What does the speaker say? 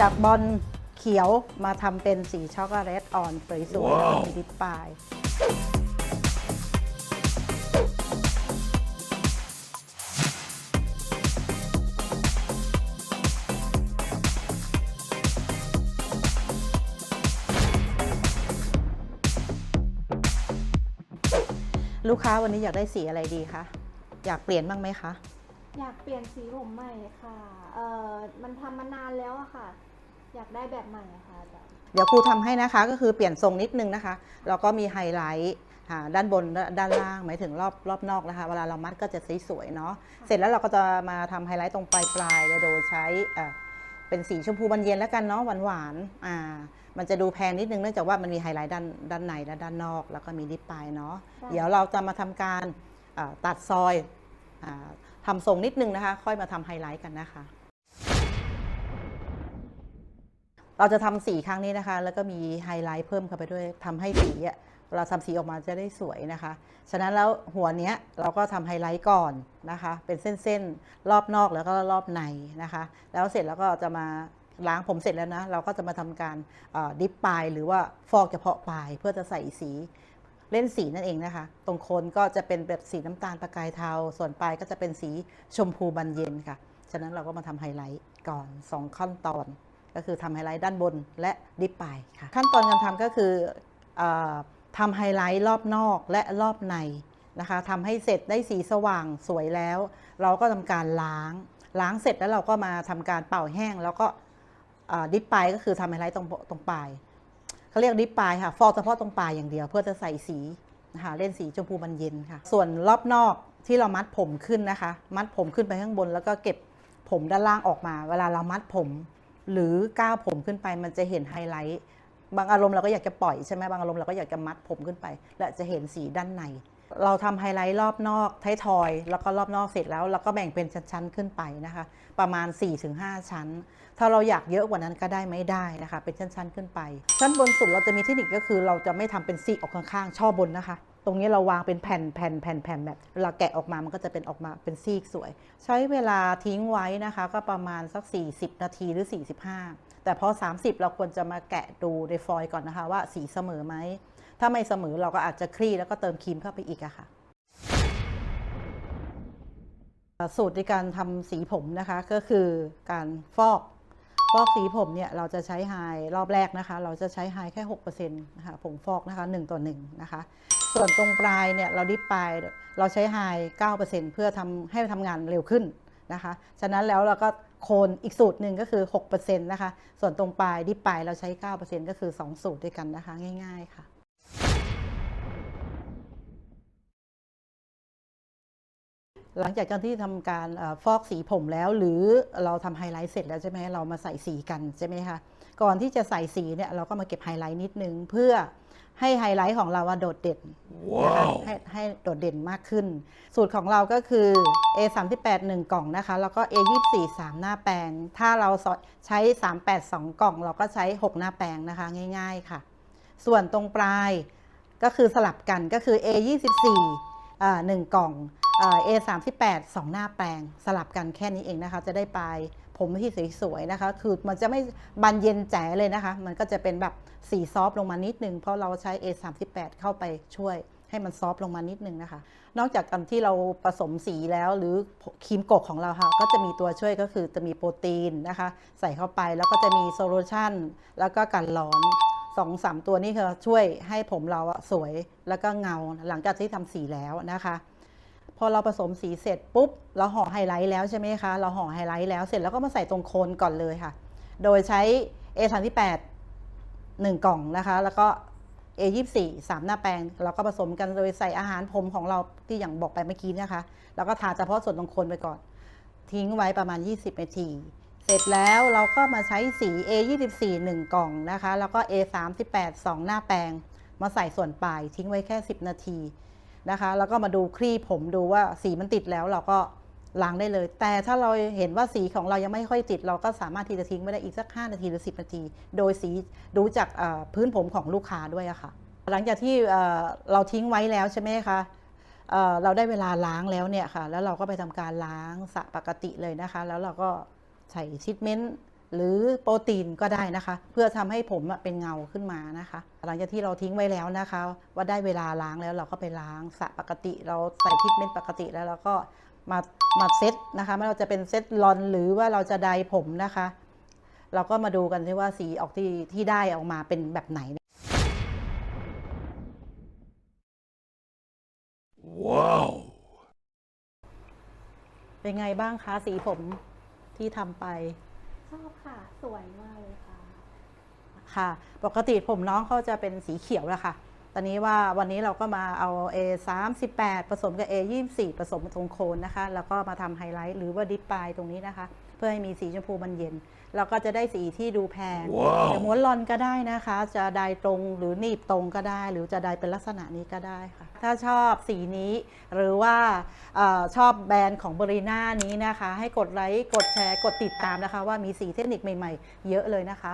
จากบอลเขียวมาทำเป็นสีช็อกโกแลตอ่อนสวยๆแล้วก็มีดิปปลายลูกค้าวันนี้อยากได้สีอะไรดีคะ อยากเปลี่ยนบ้างไหมคะ อยากเปลี่ยนสีผมใหม่ค่ะ เอ่อมันทำมานานแล้วอะค่ะ อยากได้แบบใหม่อะค่ะอาจารย์เดี๋ยวครูทำให้นะคะก็คือเปลี่ยนทรงนิดนึงนะคะแล้วก็มีไฮไลท์อ่าด้านบนและด้านล่างหมายถึงรอบรอบนอกนะคะ เวลาเรามัดก็จะสวยๆเนาะเสร็จแล้วเราก็จะมาทำไฮไลท์ตรงปลายปลายๆโดยใช้อ่าเป็นสีชมพูบานเย็นแล้วกันเนาะหวานๆอ่ามันจะดูแพงนิดนึงเนื่องจากว่ามันมีไฮไลท์ด้านด้านในและด้านนอก แล้วก็มีดิปปลายเนาะเดี๋ยวเราจะมาทำการอ่าตัดซอยอาทำทรงนิดนึงนะคะ ค่อยมาทำไฮไลท์กันนะคะ เราจะทำสีครั้งนี้นะคะ แล้วก็มีไฮไลท์เพิ่มเข้าไปด้วยทำให้สีอะเวลาทำสีออกมาจะได้สวยนะคะ ฉะนั้นแล้วหัวเนี้ยเราก็ทำไฮไลท์ก่อนนะคะ เป็นเส้นๆ รอบนอกแล้วก็รอบในนะคะ แล้วเสร็จแล้วก็จะมาล้างผมเสร็จแล้วนะ เราก็จะมาทำการดิปปลายหรือว่าฟอกเฉพาะปลายเพื่อจะใส่สีเล่นสีนั่นเองนะคะ ตรงโคนก็จะเป็นแบบสีน้ำตาลประกายเทา ส่วนปลายก็จะเป็นสีชมพูบานเย็นค่ะ ฉะนั้นเราก็มาทำไฮไลท์ก่อนสองขั้นตอน ก็คือทำไฮไลท์ด้านบนและดิปไปค่ะขั้นตอนการทำก็คือออทำไฮไลท์รอบนอกและรอบในนะคะทำให้เสร็จได้สีสว่างสวยแล้ว เราก็ทำการล้าง ล้างเสร็จแล้วเราก็มาทำการเป่าแห้ง แล้วก็ดิปไปก็คือทำไฮไลท์ตรงตรงปลายเขาเรียกดิปปลายค่ะฟอกเฉพาะตรงปลายอย่างเดียวเพื่อจะใส่สีนะคะเล่นสีชมพูบานเย็นค่ะ ส่วนรอบนอกที่เรามัดผมขึ้นนะคะ มัดผมขึ้นไปข้างบน แล้วก็เก็บผมด้านล่างออกมา เวลาเรามัดผม หรือก้าวผมขึ้นไปมันจะเห็นไฮไลท์บางอารมณ์เราก็อยากจะปล่อยใช่ไหมบางอารมณ์เราก็อยากจะมัดผมขึ้นไป และจะเห็นสีด้านใน เราทำไฮไลท์รอบนอกท้ายทอย แล้วก็รอบนอกเสร็จแล้วเราก็แบ่งเป็นชั้นๆขึ้นไปนะคะ ประมาณ 4-5 ชั้น ถ้าเราอยากเยอะกว่านั้นก็ได้ไม่ได้นะคะ เป็นชั้นๆขึ้นไป ชั้นบนสุดเราจะมีเทคนิคก็คือเราจะไม่ทำเป็นซีกออกข้างๆช่อบนนะคะ ตรงนี้เราวางเป็นแผ่นแผ่นแผ่นแผ่นแบบเวลาแกะออกมามันก็จะเป็นออกมาเป็นซีกสวย ใช้เวลาทิ้งไว้นะคะ ก็ประมาณสัก 40 นาทีหรือ 45 แต่พอ 30 เราควรจะมาแกะดูในฟอยล์ก่อนนะคะ ว่าสีเสมอไหม ถ้าไม่เสมอเราก็อาจจะคลี่แล้วก็เติมครีมเข้าไปอีกอะค่ะสูตรในการทำสีผมนะคะก็คือการฟอกฟอกสีผมเนี่ยเราจะใช้ไฮรอบแรกนะคะ เราจะใช้ไฮแค่6%นะคะผงฟอกนะคะ1ต่อ1นะคะ ส่วนตรงปลายเนี่ยเราดิปปลายเราใช้ไฮ9%เพื่อทำให้ทำงานเร็วขึ้นนะคะ ฉะนั้นแล้วเราก็โคนอีกสูตรหนึ่งก็คือ 6%นะคะ ส่วนตรงปลายดิปปลายเราใช้ 9%ก็คือ 2 สูตรด้วยกันนะคะ ง่าย ๆ ค่ะหลังจากการที่ทำการฟอกสีผมแล้ว หรือเราทำไฮไลท์เสร็จแล้วใช่ไหมเรามาใส่สีกันใช่ไหมคะ ก่อนที่จะใส่สีเนี่ยเราก็มาเก็บไฮไลท์นิดนึง เพื่อให้ไฮไลท์ของเราอะโดดเด่นนะคะให้ให้โดดเด่นมากขึ้น สูตรของเราก็คือ A 3 8 1กล่องนะคะ แล้วก็ A 2 4 3 หน้าแปลง ถ้าเราใช้ 3 8 2 กล่อง เราก็ใช้ 6 หน้าแปลงนะคะ ง่าย ๆค่ะ ส่วนตรงปลายก็คือสลับกันก็คือ A 24อ่าหนึ่งกล่องเอ่อ A 3 8สองหน้าแปลง สลับกันแค่นี้เองนะคะ จะได้ปลาย ผมที่สวยๆนะคะ คือมันจะไม่บานเย็นแจ๋เลยนะคะ มันก็จะเป็นแบบสีซอฟต์ลงมานิดนึง เพราะเราใช้ A 3 8 เข้าไปช่วยให้มันซอฟต์ลงมานิดนึงนะคะ นอกจากการที่เราผสมสีแล้วหรือครีมกกของเราค่ะ ก็จะมีตัวช่วยก็คือจะมีโปรตีนนะคะ ใส่เข้าไปแล้วก็จะมีโซลูชันแล้วก็กันร้อนสองสามตัวนี้คือช่วยให้ผมเราสวยแล้วก็เงาหลังจากที่ทำสีแล้วนะคะ พอเราผสมสีเสร็จปุ๊บ เราห่อไฮไลท์แล้วใช่ไหมคะ เราห่อไฮไลท์แล้วเสร็จแล้วก็มาใส่ตรงโคนก่อนเลยค่ะ โดยใช้ A 3 8 1 กล่องนะคะ แล้วก็ A 2 4 3 หน้าแปลง เราก็ผสมกันโดยใส่อาหารผมของเราที่อย่างบอกไปเมื่อกี้นะคะ แล้วก็ทาเฉพาะส่วนตรงโคนไปก่อน ทิ้งไว้ประมาณ 20 นาที เสร็จแล้วเราก็มาใช้สี A 2 4 1 กล่องนะคะ แล้วก็ A 3 8 2 หน้าแปลง มาใส่ส่วนปลายทิ้งไว้แค่ 10 นาที นะคะ แล้วก็มาดูคลี่ผมดูว่าสีมันติดแล้วเราก็ล้างได้เลย แต่ถ้าเราเห็นว่าสีของเรายังไม่ค่อยติด เราก็สามารถที่จะทิ้งไว้ได้อีกสัก 5 นาทีหรือ 10 นาที โดยสีดูจากพื้นผมของลูกค้าด้วยอะค่ะ หลังจากที่เราทิ้งไว้แล้วใช่ไหมคะเเราได้เวลาล้างแล้วเนี่ยค่ะ แล้วเราก็ไปทำการล้างสระปกติเลยนะคะ แล้วเราก็ใส่ชิทเมนต์ หรือโปรตีนก็ได้นะคะ เพื่อทำให้ผมอะเป็นเงาขึ้นมานะคะ หลังจากที่เราทิ้งไว้แล้วนะคะ ว่าได้เวลาล้างแล้วเราก็ไปล้างสระปกติ เราใส่ทิทเมนต์ปกติแล้วเราก็มามาเซตนะคะไม่ว่าจะเป็นเซตลอนหรือว่าเราจะไดผมนะคะ เราก็มาดูกันที่ว่าสีออกที่ที่ได้ออกมาเป็นแบบไหน Wow. เป็นไงบ้างคะสีผมที่ทำไป ชอบค่ะ สวยมากเลยค่ะ ค่ะ ปกติผมน้องเขาจะเป็นสีเขียวแหละค่ะ ตอนนี้ว่าวันนี้เราก็มาเอา A 3 8ผสมกับ A 24ผสมตรงโคนนะคะ แล้วก็มาทำไฮไลท์หรือว่าดิปปลายตรงนี้นะคะ เพื่อให้มีสีชมพูมันเย็น เราก็จะได้สีที่ดูแพงว้าวจะม้วนลอนก็ได้นะคะ จะไดตรงหรือหนีบตรงก็ได้ หรือจะไดเป็นลักษณะนี้ก็ได้ค่ะ ถ้าชอบสีนี้หรือว่าเออชอบแบรนด์ของบริน่านี้นะคะ ให้กดไลค์กดแชร์กดติดตามนะคะ ว่ามีสีเทคนิคใหม่ ๆ เยอะเลยนะคะ